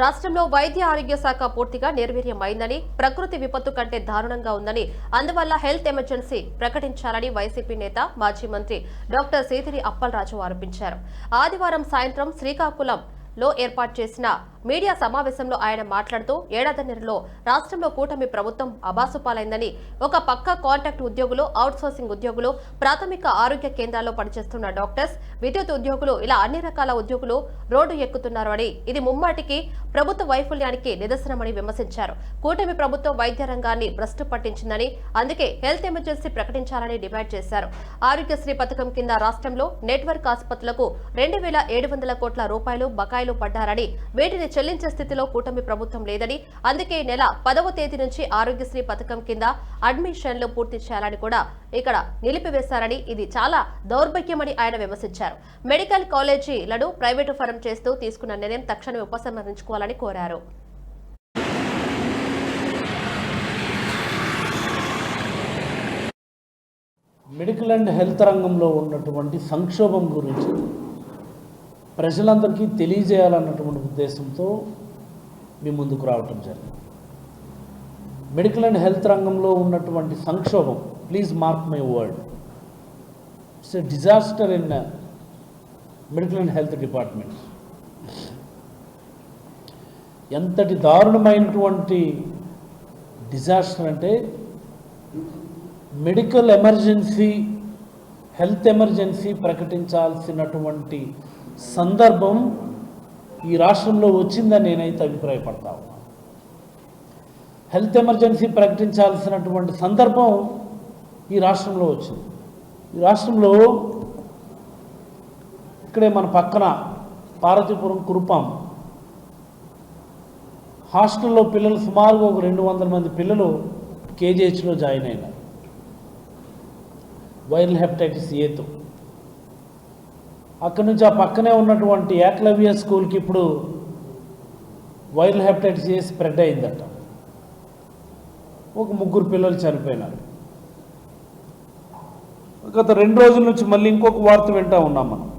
రాష్ట్రంలో వైద్య ఆరోగ్య శాఖ పూర్తిగా నిర్వీర్యమైందని ప్రకృతి విపత్తు కంటే దారుణంగా ఉందని అందువల్ల హెల్త్ ఎమర్జెన్సీ ప్రకటించాలని వైసీపీ నేత మాజీ మంత్రి డాక్టర్ సీతిరి అప్పలరాజు ఆరోపించారు. ఆదివారం సాయంత్రం శ్రీకాకుళం లో ఏర్పాటు చేసిన మీడియా సమావేశంలో ఆయన మాట్లాడుతూ ఏడాదిన్నరలో రాష్ట్రంలో కూటమి ప్రభుత్వం అబాసుపాలైందని ఒక పక్క కాంట్రాక్ట్ ఉద్యోగులు అవుట్సోర్సింగ్ ఉద్యోగులు ప్రాథమిక ఆరోగ్య కేంద్రాల్లో పనిచేస్తున్న డాక్టర్స్ విద్యుత్ ఉద్యోగులు ఇలా అన్ని రకాల ఉద్యోగులు రోడ్డు ఎక్కుతున్నారు అని ఇది ముమ్మాటికి ప్రభుత్వ వైఫల్యానికి నిదర్శనమని విమర్శించారు. కూటమి ప్రభుత్వం వైద్య రంగాన్ని భ్రష్టు పట్టించిందని అందుకే హెల్త్ ఎమర్జెన్సీ ప్రకటించాలని డిమాండ్ చేశారు. ఆరోగ్యశ్రీ పథకం కింద రాష్ట్రంలో నెట్వర్క్ ఆసుపత్రులకు రెండు వేల ఏడు వందల కోట్ల రూపాయలు బకాయిలు పడ్డారని వీటిని చెల్లించే స్థితిలో కూటమి ప్రభుత్వం లేదని అందుకే ఈ నెల పదవ తేదీ నుంచి ఆరోగ్యశ్రీ పథకం కింద అడ్మిషన్లు పూర్తి చేయాలని కూడా ఇక్కడ నిలిపివేశారని ఇది చాలా దౌర్భాగ్యమని ఆయన విమర్శించారు. మెడికల్ కాలేజీలను ప్రైవేటు ఫరం చేస్తూ తీసుకున్న నిర్ణయం తక్షణమే ఉపసంహరించుకోవాలని కోరారు. మెడికల్ అండ్ హెల్త్ రంగంలో ఉన్నటువంటి సంక్షోభం గురించి ప్రజలందరికీ తెలియజేయాలన్నటువంటి ఉద్దేశంతో మీ ముందుకు రావటం జరిగింది. మెడికల్ అండ్ హెల్త్ రంగంలో ఉన్నటువంటి సంక్షోభం please mark my word it's a disaster in medical and health department. ఎంతటి దారుణమైనటువంటి డిజాస్టర్ అంటే మెడికల్ ఎమర్జెన్సీ హెల్త్ ఎమర్జెన్సీ ప్రకటించాల్సినటువంటి సందర్భం ఈ రాష్ట్రంలో వచ్చిందని నేనైతే అభిప్రాయపడతా ఉన్నాను హెల్త్ ఎమర్జెన్సీ ప్రకటించాల్సినటువంటి సందర్భం ఈ రాష్ట్రంలో వచ్చింది. ఈ రాష్ట్రంలో ఇక్కడే మన పక్కన పార్వతీపురం కురుపాం హాస్టల్లో పిల్లలు సుమారుగా ఒక రెండు వందల మంది పిల్లలు కేజీహెచ్లో జాయిన్ అయినారు. వైరల్ హెపటైటిస్ ఏతో అక్కడి నుంచి ఆ పక్కనే ఉన్నటువంటి ఏకలవ్య స్కూల్కి ఇప్పుడు వైరల్ హెపటైటిస్ ఏ స్ప్రెడ్ అయిందట. ఒక ముగ్గురు పిల్లలు చనిపోయినారు. గత రెండు రోజుల నుంచి మళ్ళీ ఇంకొక వార్త వింటా ఉన్నాం మనం.